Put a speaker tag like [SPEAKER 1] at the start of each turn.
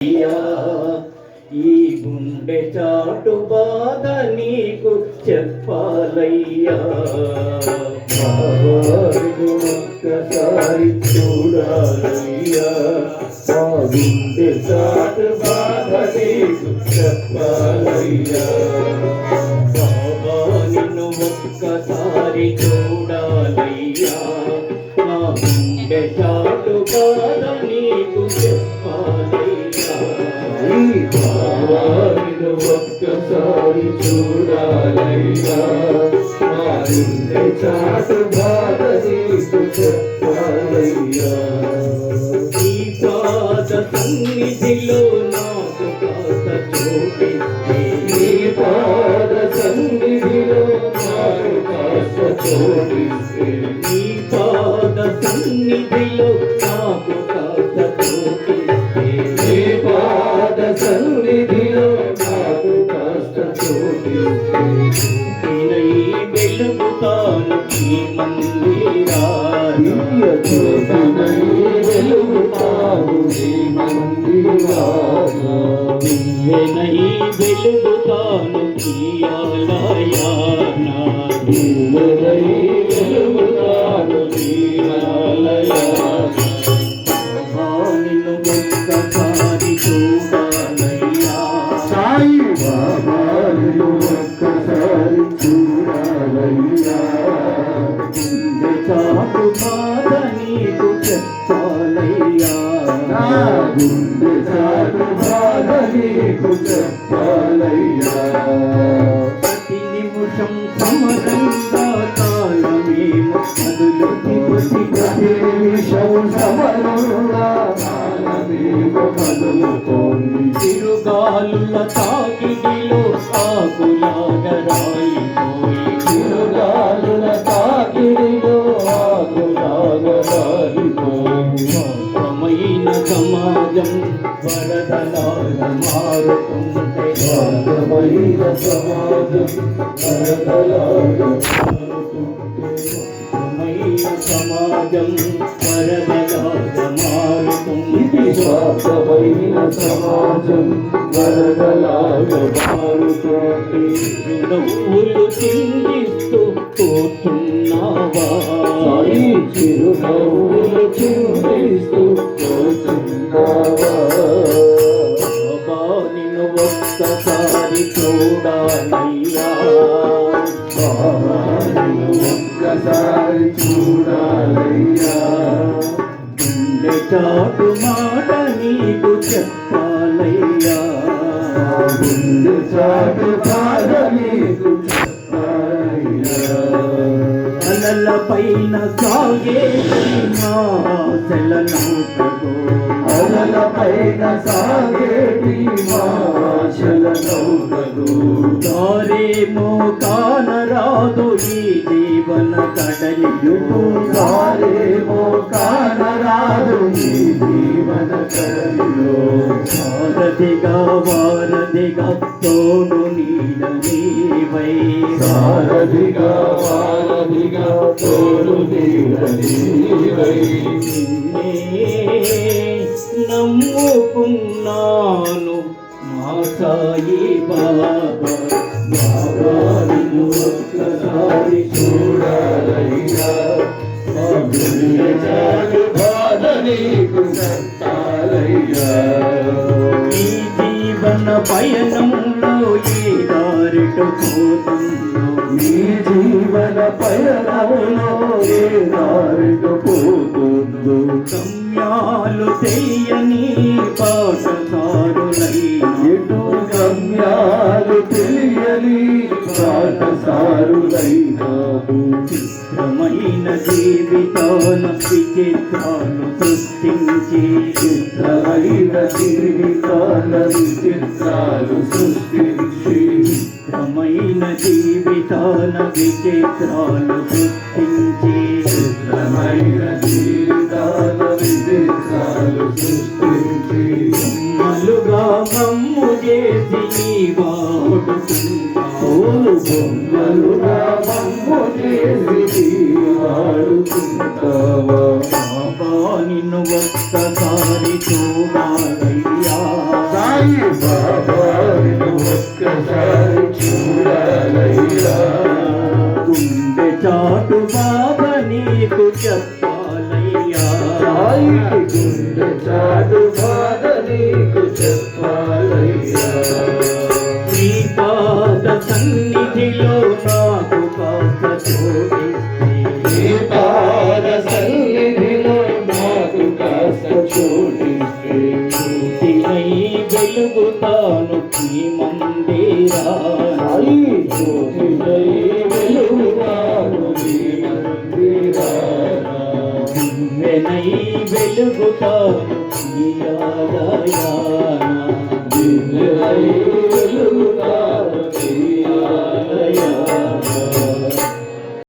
[SPEAKER 1] ఈ గుండె చాటు బాధ నీకు చెప్పాలయ్యా. ఒక్కసారి చూడాలయ్యా. ఆ గుండె చాటు బాధ నీకు చెప్పాలయ్యా. బాబా నిన్ను ఒక్కసారి చూడాలయ్యా. చాటు ఒక్కసారి చూడాలయ్యా. చాటు బాధ నీకు చెప్పాలయ్యా. ఈ పాద సన్నిధిలో నాకు కాస్త చోటిస్తే ఈ పాద సన్నిధిలో నాకు కాస్త పాద సన్నిధిలో నాకు కాస్త చోటిస్తే ఈ పాద సన్నిధిలో నాకు కాస్త చోటిస్తే వెలుగుతాను ఈ మందిరాన. వెలుగుతాను ఈ మందిరాన. నేనై వెలుగుతాను ఈ ఆలయాన నేనై గుండె చాటు బాధ నీకు చెప్పాలయ్యా. తిరుగాలుల తాకిడిలో ఆకులాగా రాలిపోయి
[SPEAKER 2] చిరుగాలుల తాకిడిలో ఆకులాగా రాలిపోయి
[SPEAKER 1] స్వార్థమైన సమాజం వరదలాగా మారుతుంటే
[SPEAKER 2] స్వార్థమైన సమాజం వరదలాగా
[SPEAKER 1] స్వార్థమైన సమాజం వరదలాగా మారుతుంది
[SPEAKER 2] ఇది సమాజం వరదలాగా మారుతోంది
[SPEAKER 1] నువ్వులు చిందిస్తూ కూర్చున్నావా
[SPEAKER 2] చిరునవ్వులు చిందిస్తూ
[SPEAKER 1] బాబా నిన్ను ఒక్కసారి చాటు మాట నీకు చెప్పాలయ్యా.
[SPEAKER 2] గుండె చాటు బాధ నీకు
[SPEAKER 1] అలల పైన సాగే మాసలనౌటగో
[SPEAKER 2] అలల పైన సాగేటి మాశల నౌకలు
[SPEAKER 1] దారేమో కానరాదు ఈ జీవన కడలియుడు సారథిగా వారధిగా తోడు నీడ నీవై.
[SPEAKER 2] సారథిగా వారధిగా తోడు
[SPEAKER 1] నమ్ముకున్నాను మా సాయి బాబా.
[SPEAKER 2] ఒక్కసారి చూడాలయ్యా. బాధ నీకు
[SPEAKER 1] పయనంలో ఈ దారిట పోతుందో
[SPEAKER 2] నీ జీవన పయనములో ఏ దారిట పోతుందో
[SPEAKER 1] గమ్యాలు తెలియని జీవితాల విచిత్రాలు సృష్టించి
[SPEAKER 2] చిత్రమైన జీవితాల విచిత్రాలు సృష్టించి
[SPEAKER 1] చిత్రమైన జీవితాల విచిత్రాలు సృష్టించి
[SPEAKER 2] చిత్రమైన జీవితాల విచిత్రాలు సృష్టించి
[SPEAKER 1] మలుగా మమ్ము చేసి బాడుతుంది
[SPEAKER 2] పూలు బొమ్మలుగా మమ్ము చేసి వాడుకుంటావా
[SPEAKER 1] నిన్ను ఒక్కసారి చెప్పాలయ్యా.
[SPEAKER 2] సాయి బాధ నీకు
[SPEAKER 1] చెప్ప సన్నిధిలో నాకు కాస్త చోటిస్తే.
[SPEAKER 2] నీ పాద సన్నిధిలో నాకు కాస్త చోటిస్తే.
[SPEAKER 1] జ్యోతినై వెలుగుతాను ఈ మందిరా
[SPEAKER 2] సాయి జ్యోతినై వెలుగుతాను నీ మందిరాన.
[SPEAKER 1] వెనై వెలుగుతాను ఈ ఆలయాన
[SPEAKER 2] దివ్యై వెలుగుతాను Hare